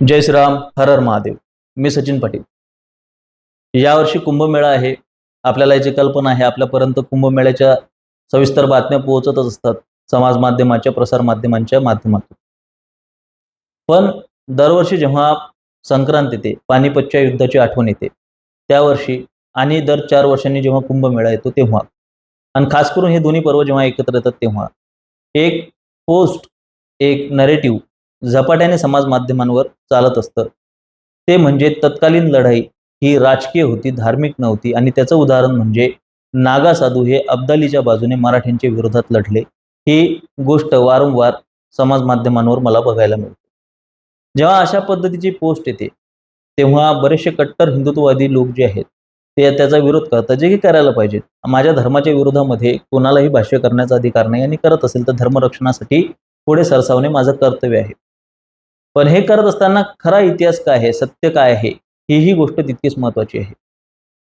जय श्रीराम हर हर महादेव. मी सचिन पाटील. यावर्षी कुंभमेळा आहे. आपल्याला याची कल्पना आहे. आपल्यापर्यंत कुंभमेळ्याच्या सविस्तर बातम्या पोहोचतच असतात. समाज माध्यमाच्या प्रसार माध्यमांच्या माध्यमातून. पण दरवर्षी जेव्हा संक्रांत येते पानिपतच्या युद्धाची आठवण येते त्यावर्षी आणि दर चार वर्षांनी जेव्हा कुंभमेळा येतो तेव्हा आणि खास करून हे दोन्ही पर्व जेव्हा एकत्र येतात तेव्हा एक पोस्ट एक नरेटिव्ह झपाट्याने समाज माध्यमांवर चालत असतं. ते म्हणजे तत्कालीन लढाई ही राजकीय होती धार्मिक नव्हती आणि त्याचं उदाहरण म्हणजे नागा साधू हे अब्दालीच्या बाजूने मराठ्यांच्या विरोधात लढले. ही गोष्ट वारंवार समाज माध्यमांवर मला बघायला मिळते. जेव्हा अशा पद्धतीची पोस्ट येते तेव्हा बरेचसे कट्टर हिंदुत्ववादी लोक जे आहेत ते त्याचा विरोध करतात जे की करायला पाहिजेत. माझ्या धर्माच्या विरोधामध्ये कोणालाही भाष्य करण्याचा अधिकार नाही आणि करत असेल तर धर्मरक्षणासाठी पुढे सरसावणे माझं कर्तव्य आहे. पण हे करत असताना खरा इतिहास काय आहे? सत्य काय आहे? ही ही गोष्ट तितकीच महत्वाची आहे.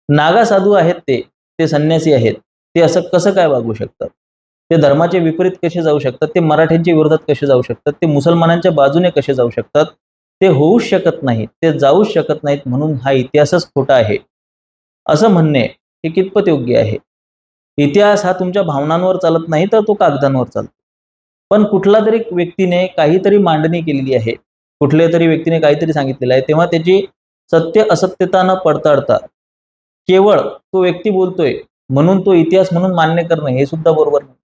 नागा साधू आहेत ते. ते संन्यासी आहेत. ते असं कसं काय वागू शकतात? ते धर्माचे विपरीत कसे जाऊ शकतात? ते मराठ्यांच्या विरोधात कसे जाऊ शकतात? ते मुसलमानांच्या बाजूने कसे जाऊ शकतात? ते होऊच शकत नाहीत. ते जाऊच शकत नाहीत म्हणून हा इतिहासच खोटा आहे. असं म्हणणे हे कितपत योग्य आहे? इतिहास हा तुमच्या भावनांवर चालत नाही तर तो कागदांवर चालतो. पण कुठला तरी व्यक्तीने काहीतरी मांडणी केलेली आहे. कुठल्या तरी व्यक्तीने काहीतरी सांगितलेलं आहे तेव्हा त्याची सत्य असत्यता न पडताळता केवळ तो व्यक्ती बोलतोय म्हणून तो इतिहास म्हणून मान्य करणं हे सुद्धा बरोबर नाही.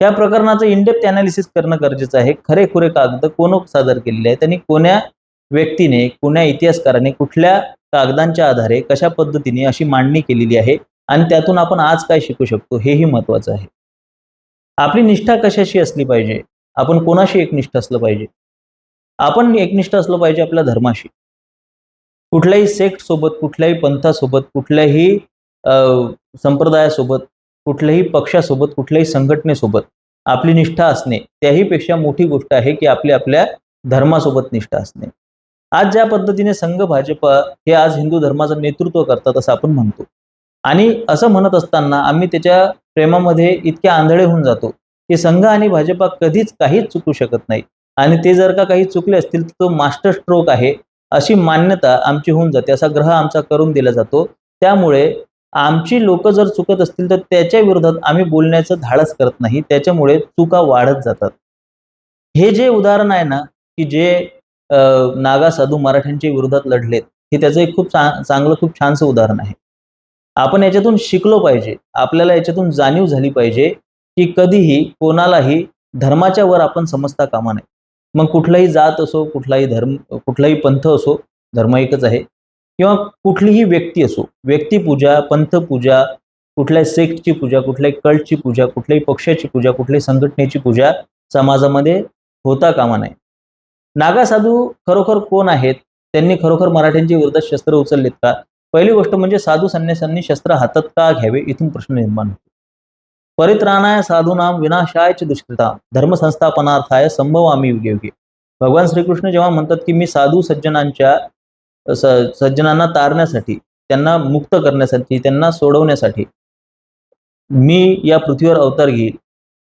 त्या प्रकरणाचं इनडेप्थ अनालिसिस करणं गरजेचं आहे. खरेखुरे कागद कोण सादर केलेले आहेत आणि कोण्या व्यक्तीने कोण्या इतिहासकाराने कुठल्या कागदांच्या आधारे कशा पद्धतीने अशी मांडणी केलेली आहे आणि त्यातून आपण आज काय शिकू शकतो हेही महत्वाचं आहे. आपली निष्ठा कशाशी असली पाहिजे? आपण कोणाशी एकनिष्ठ असलं पाहिजे? आपण एकनिष्ठ असलं पाहिजे आपल्या धर्माशी. कुठल्याही सेक्ट सोबत कुठल्याही पंथासोबत कुठल्याही अं, संप्रदायासोबत कुठल्याही पक्षासोबत कुठल्याही संघटनेसोबत आपली निष्ठा असणे त्याहीपेक्षा मोठी गोष्ट आहे की आपली आपल्या धर्मासोबत निष्ठा असणे. आज ज्या पद्धतीने संघ भाजप हे आज हिंदू धर्माचं नेतृत्व करतात असं आपण म्हणतो. आणि असं म्हणत असताना आम्ही त्याच्या प्रेमामध्ये इतके आंधळे होऊन जातो की संघ आणि भाजपा कधीच काहीच चुकू शकत नाही आणि ते जर का काही चुकले असतील तर तो मास्टर स्ट्रोक आहे अशी मान्यता आमची होऊन जाते असा ग्रह आमचा करून दिला जातो. त्यामुळे आमची लोक जर चुकत असतील तर त्याच्या विरोधात आम्ही बोलण्याचं धाडस करत नाही. त्याच्यामुळे चुका वाढत जातात. हे जे उदाहरण आहे ना की जे नागा साधू मराठ्यांच्या विरोधात लढलेत हे त्याचं एक खूप चांगलं खूप छानसं उदाहरण आहे. आपण याच्यातून शिकलो पाहिजे आपल्याला याच्यातून जाणीव झाली पाहिजे की कधीही कोणालाही धर्माच्या वर आपण समजता कामा नये. मग कुठलाही जात असो कुठलाही धर्म कुठलाही पंथ असो धर्म एकच आहे. किंवा कुठलीही व्यक्ती असो व्यक्तिपूजा पंथपूजा कुठल्याही सेक्टची पूजा कुठल्याही कल्टची पूजा कुठल्याही पक्षाची पूजा कुठल्याही संघटनेची पूजा समाजामध्ये होता कामा नये. नागा साधू खरोखर कोण आहेत? त्यांनी खरोखर मराठ्यांची विरोधात शस्त्र उचललेत का? पहिली गोष्ट म्हणजे साधू संन्यासांनी शस्त्र हातात का घ्यावे? इथून प्रश्न निर्माण होतो. परित्राणाय साधूनाम विनाशायच दुष्कृता धर्मसंस्थापनार्थाय संभवामी युगे. युगे भगवान श्रीकृष्ण जेव्हा म्हणतात की मी साधू सज्जनांच्या सज्जनांना तारण्यासाठी त्यांना मुक्त करण्यासाठी त्यांना सोडवण्यासाठी मी या पृथ्वीवर अवतार घेईल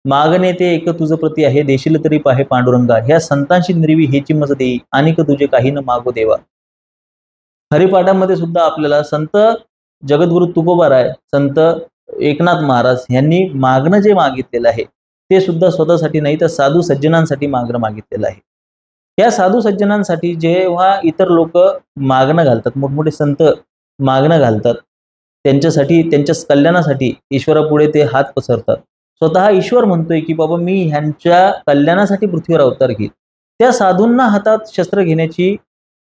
मागणे ते एक तुझं प्रती आहे देशील तरी पाहे पांडुरंगा. ह्या संतांशी निर्वी हेची मज देई आणि तुझे काही न मागो देवा. हरिपाठामध्ये सुद्धा आपल्याला संत जगद्गुरु तुकोबाराय संत एकनाथ महाराज यांनी मागणं जे मागितलेलं आहे ते सुद्धा स्वतःसाठी नाही तर साधू सज्जनांसाठी मागणं मागितलेलं आहे. या साधू सज्जनांसाठी जेव्हा इतर लोक मागणं घालतात मोठमोठे संत मागणं घालतात त्यांच्यासाठी त्यांच्या कल्याणासाठी ईश्वरापुढे ते हात पसरतात. स्वतः ईश्वर म्हणतोय की बाबा मी ह्यांच्या कल्याणासाठी पृथ्वीवर अवतार घेईल त्या साधूंना हातात शस्त्र घेण्याची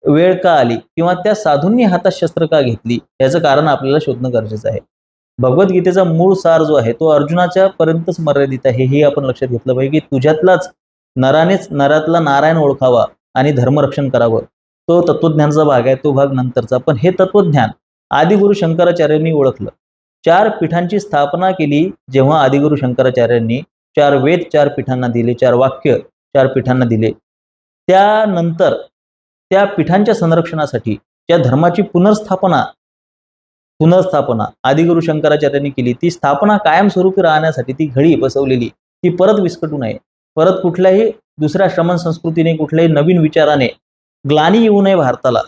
वेळ का आली? किंवा त्या साधूंनी हातात शस्त्र का घेतली? याचं कारण आपल्याला शोधणं गरजेचं आहे. भगवद्गीतेचा मूळ सार जो आहे तो अर्जुनाच्या पर्यंतच मर्यादित आहे. हे आपण लक्षात घेतलं पाहिजे की तुझ्यातलाच नरानेच नरातला नारायण ओळखावा आणि धर्मरक्षण करावं. तो तत्वज्ञानचा भाग आहे तो भाग नंतरचा. पण हे तत्वज्ञान आदिगुरु शंकराचार्यांनी ओळखलं. चार पीठांची स्थापना केली जेव्हा आदिगुरु शंकराचार्यांनी चार वेद चार पीठांना दिले चार वाक्य चार पीठांना दिले. त्यानंतर त्या पीठांच्या संरक्षणासाठी त्या धर्माची पुनर्स्थापना पुनर्स्थापना. आदिगुरु शंकराचार्यांनी केली. ती स्थापना कायमस्वरूपी राहण्यासाठी ती घडी बसवलेली. ती परत विस्कटू नये. परत कुठल्याही दुसऱ्या श्रमण संस्कृतीने कुठल्याही नवीन विचाराने ग्लानी येऊ नये भारताला.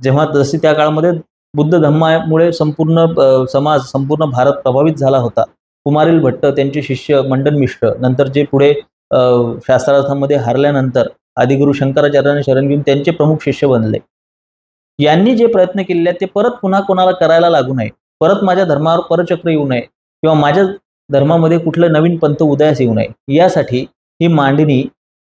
जेव्हा जसे त्या काळामध्ये बुद्ध धम्मामुळे संपूर्ण समाज संपूर्ण भारत प्रभावित झाला होता. कुमारील भट्ट त्यांचे शिष्य मंडन मिश्र नंतर जे पुढे शास्त्रार्थामध्ये हारल्यानंतर आदिगुरु शंकराचार्याने शरण घेऊन त्यांचे प्रमुख शिष्य बनले. यांनी जे प्रयत्न केलेले आहेत ते परत पुन्हा कोणाला करायला लागू नये. परत माझ्या धर्मावर परचक्र येऊ नये किंवा माझ्या धर्मामध्ये कुठलं नवीन पंथ उदयास येऊ नये. यासाठी ही मांडणी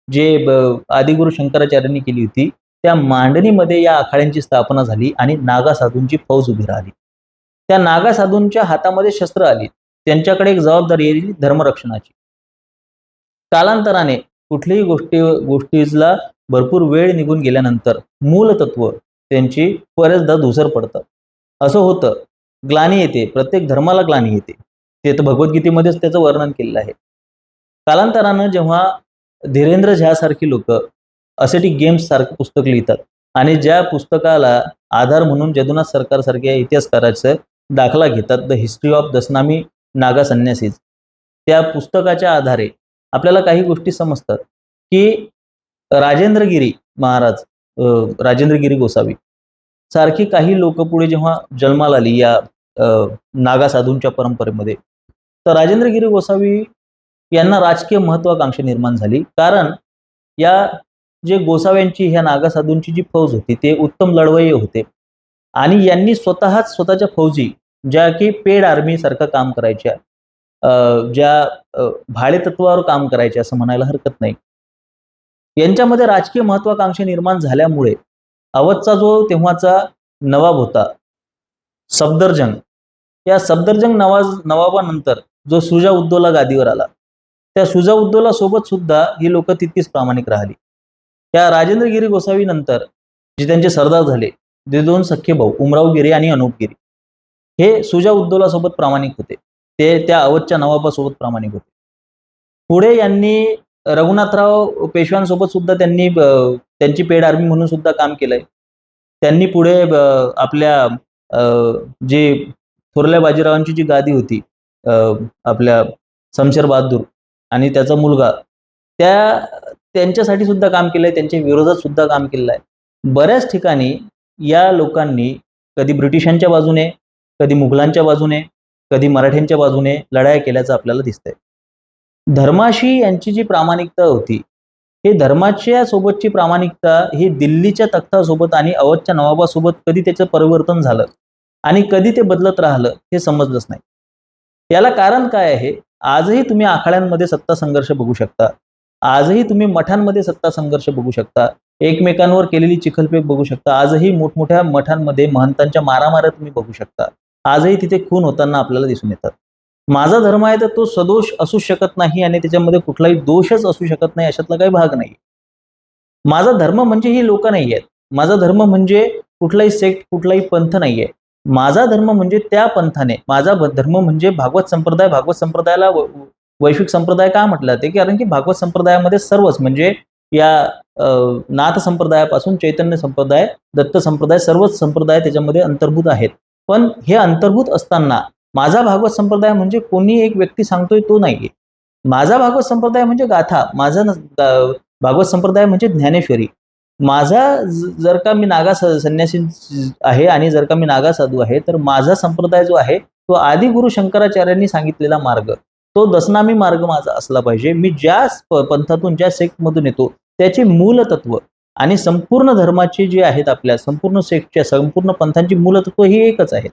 जे आदिगुरु शंकराचार्यांनी केली होती त्या मांडणीमध्ये या आखाड्यांची स्थापना झाली आणि नागा साधूंची फौज उभी राहिली. त्या नागा साधूंच्या हातामध्ये शस्त्र आली. त्यांच्याकडे एक जबाबदारी येईल धर्मरक्षणाची. कालांतराने कुठलीही गोष्टी गोष्टीला भरपूर वेळ निघून गेल्यानंतर मूलतत्व त्यांची बरेचदा धुसर पडतात असं होतं. ग्लानी येते. प्रत्येक धर्माला ग्लानी येते. ते तर भगवद्गीतेमध्येच त्याचं वर्णन केलेलं आहे. कालांतरानं जेव्हा धीरेंद्र झ्यासारखी लोक असेटिक गेम्स सारखं पुस्तक लिहितात आणि ज्या पुस्तकाला आधार म्हणून जदुनाथ सरकारसारख्या इतिहासकाराचं दाखला घेतात the history of Dasnami Naga sannyasis त्या पुस्तकाच्या आधारे आपल्याला काही गोष्टी समजतात की राजेंद्रगिरी महाराज राजेंद्रगिरी गोसावी सारखी काही लोक पुढे जेव्हा जन्माला आली या नागा साधूंच्या परंपरेमध्ये तर राजेंद्रगिरी गोसावी यांना राजकीय महत्वाकांक्षा निर्माण झाली. कारण या जे गोसाव्यांची ह्या नागा साधूंची जी फौज होती ते उत्तम लढवय्ये होते. आणि यांनी स्वतःच स्वतःच्या फौजी ज्या की पेड आर्मी सारखं काम करायच्या ज्या भाडेतत्वावर काम करायच्या असं म्हणायला हरकत नाही. यांच्यामध्ये राजकीय महत्वाकांक्षा निर्माण झाल्यामुळे अवधचा जो तेव्हाचा नवाब होता सफदरजंग. या सफदरजंग नवाज नवाबानंतर जो सुजा उद्दौला गादीवर आला त्या सुजा उद्दोला सोबत सुद्धा ही लोक तितकीच प्रामाणिक राहिली. त्या राजेंद्रगिरी गोसावी नंतर जे त्यांचे सरदार झाले ते दोन सख्खे भाऊ उमरावगिरी आणि अनुपगिरी हे सुजा उद्दौला सोबत प्रामाणिक होते. ते त्या अवधच्या नवाबासोबत प्रामाणिक होते. पुढे यांनी रघुनाथराव पेशव्यांसोबत सुद्धा त्यांनी त्यांची पेड आर्मी म्हणून सुद्धा काम केलंय. त्यांनी पुढे आपल्या अ, जी थोरल्या बाजीरावांची जी गादी होती अ, आपल्या शमशेर बहादूर आणि त्याचा मुलगा त्या त्यांच्यासाठी सुद्धा काम केलंय त्यांच्या विरोधात सुद्धा काम केलेलं आहे बऱ्याच ठिकाणी या लोकांनी कधी ब्रिटिशांच्या बाजूने कधी मुघलांच्या बाजूने कधी मराठ्यांच्या बाजूने लढाया केल्याचं आपल्याला दिसतंय. धर्माशी यांची जी प्रामाणिकता होती हे धर्माच्या सोबतची प्रामाणिकता ही दिल्लीच्या तख्तासोबत आणि अवधच्या नवाबासोबत कधी त्याचं परिवर्तन झालं आणि कधी ते बदलत राहिलं हे समजलंच नाही. याला कारण काय आहे? आजही तुम्ही आखाड्यांमध्ये सत्ता संघर्ष बघू शकता. आजही तुम्ही मठांमध्ये सत्ता संघर्ष बघू शकता. एकमेकांवर केलेली चिखलपेक बघू शकता. आजही मोठमोठ्या मठांमध्ये महंतांच्या मारामाऱ्या तुम्ही बघू शकता. आजही तिथे खून होताना आपल्याला दिसून येतात. माझा धर्म आहे तर तो सदोष असू शकत नाही आणि त्याच्यामध्ये कुठलाही दोषच असू शकत नाही अशातला काही भाग नाही. माझा धर्म म्हणजे ही लोक नाही आहेत माझा धर्म म्हणजे कुठलाही सेक्ट कुठलाही पंथ नाही आहे माझा धर्म म्हणजे त्या पंथाने. माझा धर्म म्हणजे भागवत संप्रदाय. भागवत संप्रदायाला वैश्विक संप्रदाय का म्हटलं जाते कारण की भागवत संप्रदायामध्ये सर्वच म्हणजे या नाथ संप्रदायापासून चैतन्य संप्रदाय दत्त संप्रदाय सर्वच संप्रदाय त्याच्यामध्ये अंतर्भूत आहेत. पण हे अंतर्भूत असताना माझा भागवत संप्रदाय म्हणजे कोणी एक व्यक्ती सांगतोय तो नाहीये. माझा भागवत संप्रदाय म्हणजे गाथा. माझा भागवत संप्रदाय म्हणजे ज्ञानेश्वरी. माझा जर का मी नागा संन्यासी आहे आणि जर का मी नागा साधू आहे तर माझा संप्रदाय जो आहे तो आदि गुरु शंकराचार्यांनी सांगितलेला मार्ग. तो दसनामी मार्ग माझा असला पाहिजे. मी ज्या पंथातून ज्या सेक्टमधून येतो त्याचे मूलतत्व आणि संपूर्ण धर्माचे जे आहेत आपल्या संपूर्ण सेक्टच्या संपूर्ण पंथांची मूलतत्व ही एकच आहेत.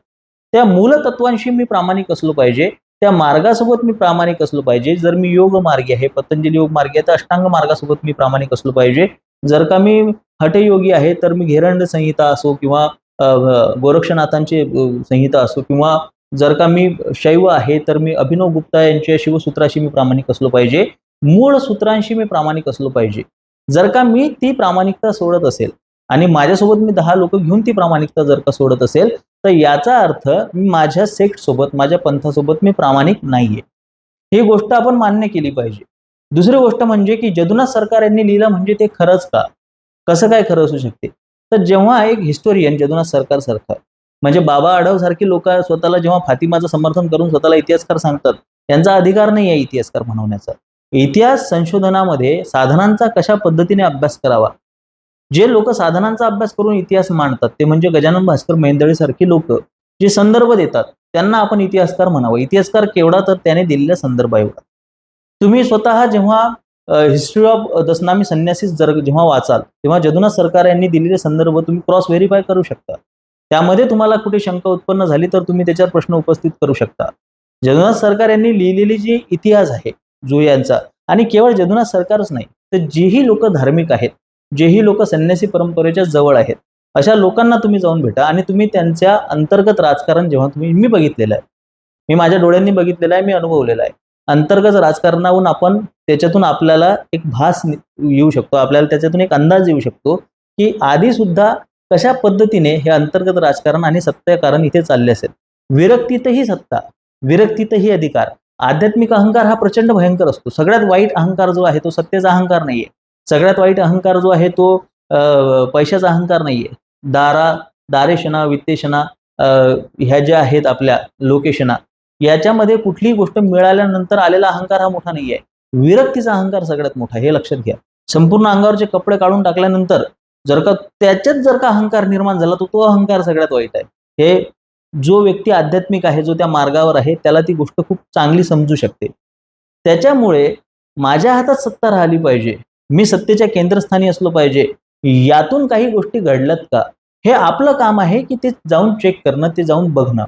त्या मूलतत्वांशी मी प्रामाणिक असलो पाहिजे त्या मार्गासोबत मी प्रामाणिक असलो पाहिजे. जर मी योग मार्गी आहे पतंजली योग मार्गी आहे तर अष्टांग मार्गासोबत मी प्रामाणिक असलो पाहिजे. जर का मी हटयोगी आहे तर मी घेरंड संहिता असो किंवा गोरक्षनाथांची संहिता असो किंवा जर का मी शैव आहे तर मी अभिनव गुप्ता यांच्या शिवसूत्राशी मी प्रामाणिक असलो पाहिजे. मूळ सूत्रांशी मी प्रामाणिक असलो पाहिजे. जर का मी ती प्रामाणिकता सोडत असेल आणि माझ्यासोबत मी दहा लोक घेऊन ती प्रामाणिकता जर का सोडत असेल तर याचा अर्थ मी माझ्या सेक्ट सोबत माझ्या पंथासोबत मी प्रामाणिक नाहीये. ही गोष्ट आपण मान्य केली पाहिजे. दुसरी गोष्ट म्हणजे की जदुनाथ सरकार यांनी लिहिलं म्हणजे ते खरंच का? कसं काय खरं असू शकते? तर जेव्हा एक हिस्टोरियन जदुनाथ सरकार सारखा म्हणजे बाबा आढाव सारखी लोक स्वतःला जेव्हा फातिमाचं समर्थन करून स्वतःला इतिहासकार सांगतात त्यांचा अधिकार नाही आहे इतिहासकार म्हणवण्याचा इतिहास संशोधनामध्ये साधनांचा कशा पद्धतीने अभ्यास करावा? जे लोक साधनांचा अभ्यास करून इतिहास मांडतात ते म्हणजे गजानन भास्कर मेंदळे सारखी लोक जे संदर्भ देतात त्यांना आपण इतिहासकार म्हणावं. इतिहासकार केवढा तर त्याने दिलेल्या संदर्भाएवढा तुम्ही स्वतः जेव्हा हिस्ट्री ऑफ दसनामी संन्यासीस जर जेव्हा वाचाल तेव्हा जदुनाथ सरकार यांनी दिलेले संदर्भ तुम्ही क्रॉस व्हेरीफाय करू शकता. त्यामध्ये तुम्हाला कुठे शंका उत्पन्न झाली तर तुम्ही त्याच्यावर प्रश्न उपस्थित करू शकता. जदुनाथ सरकार यांनी लिहिलेली जी इतिहास आहे जो यांचा आणि केवळ जदुनाथ सरकारच नाही तर जेही लोक धार्मिक आहेत जेही लोक संन्यासी परंपरेच्या जवळ आहेत अशा लोकांना तुम्ही जाऊन भेटा आणि तुम्ही त्यांच्या अंतर्गत राजकारण जेव्हा तुम्ही मी बघितलेलं आहे. मी माझ्या डोळ्यांनी बघितलेलं आहे मी अनुभवलेलं आहे. अंतर्गत राजकारणाहून आपण त्याच्यातून आपल्याला एक भास येऊ शकतो आपल्याला त्याच्यातून एक अंदाज येऊ शकतो की आधी सुद्धा कशा पद्धतीने हे अंतर्गत राजकारण आणि सत्ताकारण इथे चालले असेल. विरक्तीतही सत्ता विरक्तीतही अधिकार आध्यात्मिक अहंकार हा प्रचंड भयंकर असतो. सगळ्यात वाईट अहंकार जो आहे तो सत्तेचा अहंकार नाहीये. सगळ्यात वाईट अहंकार जो आहे तो पैशाचा अहंकार नाहीये. दारा दारेशना वित्तेशना ह्या ज्या आहेत आपल्या लोकेशना याच्यामध्ये कुठलीही गोष्ट मिळाल्यानंतर आलेला अहंकार हा मोठा नाही आहे विरक्तीचा अहंकार सगळ्यात मोठा हे लक्षात घ्या. संपूर्ण अंगावरचे कपडे काढून टाकल्यानंतर जर का त्याच्यात जर का अहंकार निर्माण झाला तर तो अहंकार सगळ्यात वाईट आहे. हे जो व्यक्ती आध्यात्मिक आहे जो त्या मार्गावर आहे त्याला ती गोष्ट खूप चांगली समजू शकते. त्याच्यामुळे माझ्या हातात सत्ता राहिली पाहिजे. मी सत्तेच्या केंद्रस्थानी असलो पाहिजे. यातून काही गोष्टी घडल्यात का? हे आपलं काम आहे की ते जाऊन चेक करणं ते जाऊन बघणं.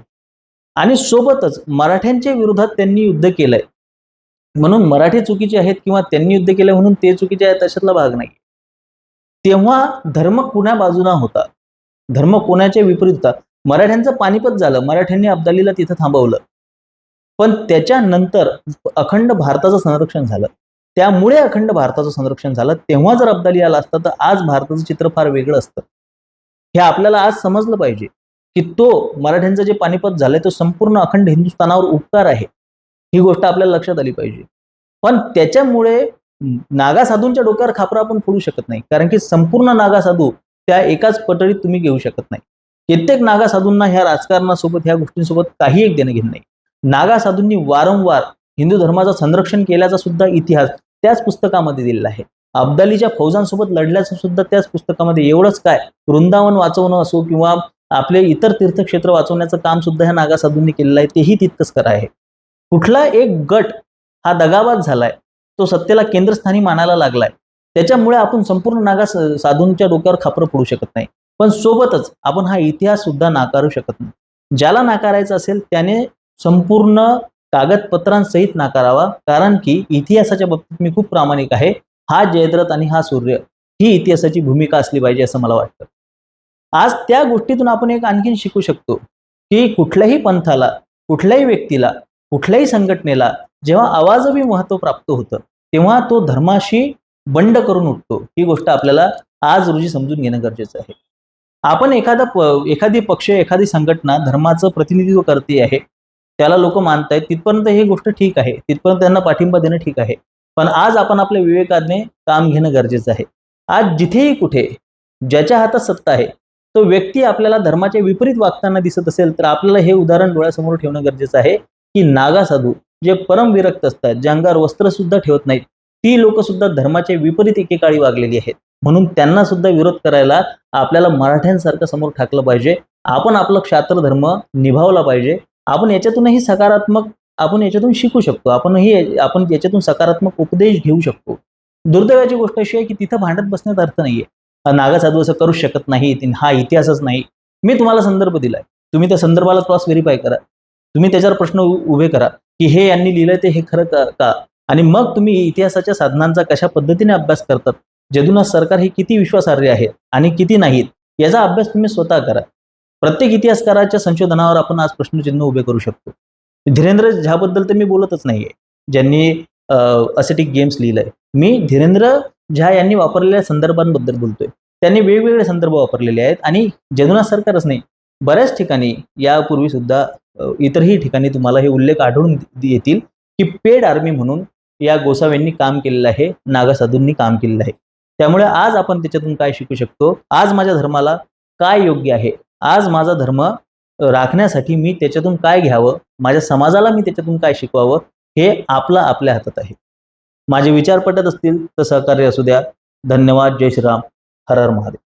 आणि सोबतच मराठ्यांच्या विरोधात त्यांनी युद्ध केलंय. म्हणून मराठी चुकीचे आहेत किंवा त्यांनी युद्ध केलंय म्हणून ते चुकीचे आहेत अशातला भाग नाही. तेव्हा धर्म कुण्या बाजूना होता? धर्म कोणाच्या विपरीत होता? मराठ्यांचं पानिपत झालं. मराठ्यांनी अब्दालीला तिथं थांबवलं. पण त्याच्यानंतर अखंड भारताचं संरक्षण झालं. त्यामुळे अखंड भारताचं संरक्षण झालं. तेव्हा जर अब्दाली आला असता तर आज भारताचं चित्र फार वेगळं असतं. हे आपल्याला आज समजलं पाहिजे की तो मराठ्यांचं जे पानिपत झालंय तो संपूर्ण अखंड हिंदुस्थानावर उपकार आहे. ही गोष्ट आपल्याला लक्षात आली पाहिजे. पण त्याच्यामुळे नागा साधूंच्या डोक्यावर खापरा आपण फोडू शकत नाही. कारण की संपूर्ण नागा साधू त्या एकाच पटळीत तुम्ही घेऊ शकत नाही. कित्येक नागा साधूंना ह्या राजकारणासोबत ह्या गोष्टींसोबत काही एक देणं घेणं नाही. नागा साधूंनी वारंवार हिंदू धर्माचं संरक्षण केल्याचा सुद्धा इतिहास त्याच पुस्तकामध्ये दिलेला आहे. अब्दालीच्या फौजांसोबत लढल्याचं सुद्धा त्याच पुस्तकामध्ये. एवढंच काय? वृंदावन वाचवणं असो किंवा आपले इतर तीर्थक्षेत्र वाचवण्याचं काम सुद्धा ह्या नागा साधूंनी केलेलं आहे. तेही तितकंच खरं आहे. कुठला एक गट हा दगाबाज झालाय? तो सत्तेला केंद्रस्थानी मानायला लागलाय. त्याच्यामुळे आपण संपूर्ण नागा साधूंच्या डोक्यावर खापरं पडू शकत नाही. पण सोबतच आपण हा इतिहास सुद्धा नाकारू शकत नाही. ज्याला नाकारायचा असेल त्याने संपूर्ण कागदपत्रांसहित नाकारावा कारण की इतिहासाच्या बाबतीत मी खूप प्रामाणिक आहे. हा जयद्रथ आणि हा सूर्य ही इतिहासाची भूमिका असली पाहिजे असं मला वाटतं. आज त्या गोष्टीतून आपण एक आणखीन शिकू शकतो की कुठल्याही पंथाला कुठल्याही व्यक्तीला कुठल्याही संघटनेला जेव्हा आवाजवी महत्त्व प्राप्त होतं तेव्हा तो धर्माशी बंड करून उठतो. ही गोष्ट आपल्याला आज रोजी समजून घेणं गरजेचं आहे. आपण एखादा प- एखादी पक्ष एखादी संघटना धर्माचं प्रतिनिधित्व करते आहे त्याला लोक मानतायत तिथपर्यंत ही गोष्ट ठीक आहे. तिथपर्यंत त्यांना पाठिंबा देणं ठीक आहे. पण आज आपण आपल्या विवेकाने काम घेणं गरजेचं आहे. आज जिथेही कुठे ज्याच्या हातात सत्ता आहे तो व्यक्ती आपल्याला धर्माच्या विपरीत वागताना दिसत असेल तर आपल्याला हे उदाहरण डोळ्यासमोर ठेवणं गरजेचं आहे की नागा साधू जे परम विरक्त असतात जे अंगार वस्त्र सुद्धा ठेवत नाहीत ती लोक सुद्धा धर्माच्या विपरीत एकेकाळी वागलेली आहेत. म्हणून त्यांना सुद्धा विरोध करायला आपल्याला मराठ्यांसारखं समोर ठाकलं पाहिजे. आपण आपलं क्षात्र धर्म निभावला पाहिजे. आपण याच्यातूनही सकारात्मक आपण याच्यातून शिकू शकतो. आपणही आपण याच्यातून सकारात्मक उपदेश घेऊ शकतो. दुर्दैवाची गोष्ट अशी आहे की तिथं भांडत बसण्यात अर्थ नाहीये. नागा साधू असं करू शकत नाही हा इतिहासच नाही. मी तुम्हाला संदर्भ दिलाय. तुम्ही त्या संदर्भाला क्रॉस व्हेरीफाय करा. तुम्ही त्याच्यावर प्रश्न उभे करा की हे यांनी लिहिलंय ते हे खरं का- का? आणि मग तुम्ही इतिहासाच्या साधनांचा कशा पद्धतीने अभ्यास करतात? जदुनाथ सरकार हे किती विश्वासार्ह आहेत आणि किती नाहीत? याचा अभ्यास तुम्ही स्वतः करा. प्रत्येक इतिहासकाराच्या संशोधनावर आपण आज प्रश्नचिन्ह उभे करू शकतो. धीरेंद्र झ्याबद्दल तर मी बोलतच नाहीये. ज्यांनी असेटिक गेम्स लिहिलंय. मी धीरेंद्र झा यांनी वापरलेल्या संदर्भांबद्दल बोलतोय. त्यांनी वेगवेगळे संदर्भ वापरलेले आहेत आणि जदुनाथ सरकारच नाही बऱ्याच ठिकाणी यापूर्वी सुद्धा इतरही ठिकाणी तुम्हाला हे उल्लेख आढळून येतील की पेड आर्मी म्हणून या गोसाव्यांनी काम केलेलं आहे नागा साधूंनी काम केलेलं आहे. त्यामुळे आज आपण त्याच्यातून काय शिकू शकतो? आज माझ्या धर्माला काय योग्य आहे? आज माझा धर्म राखण्यासाठी मी त्याच्यातून काय घ्यावं? माझ्या समाजाला मी त्याच्यातून काय शिकवावं? हे आपलं आपल्या हातात आहे. माझे विचार पटत असतील तर सहकार्य असू द्या. धन्यवाद. जय श्रीराम. हर हर महादेव.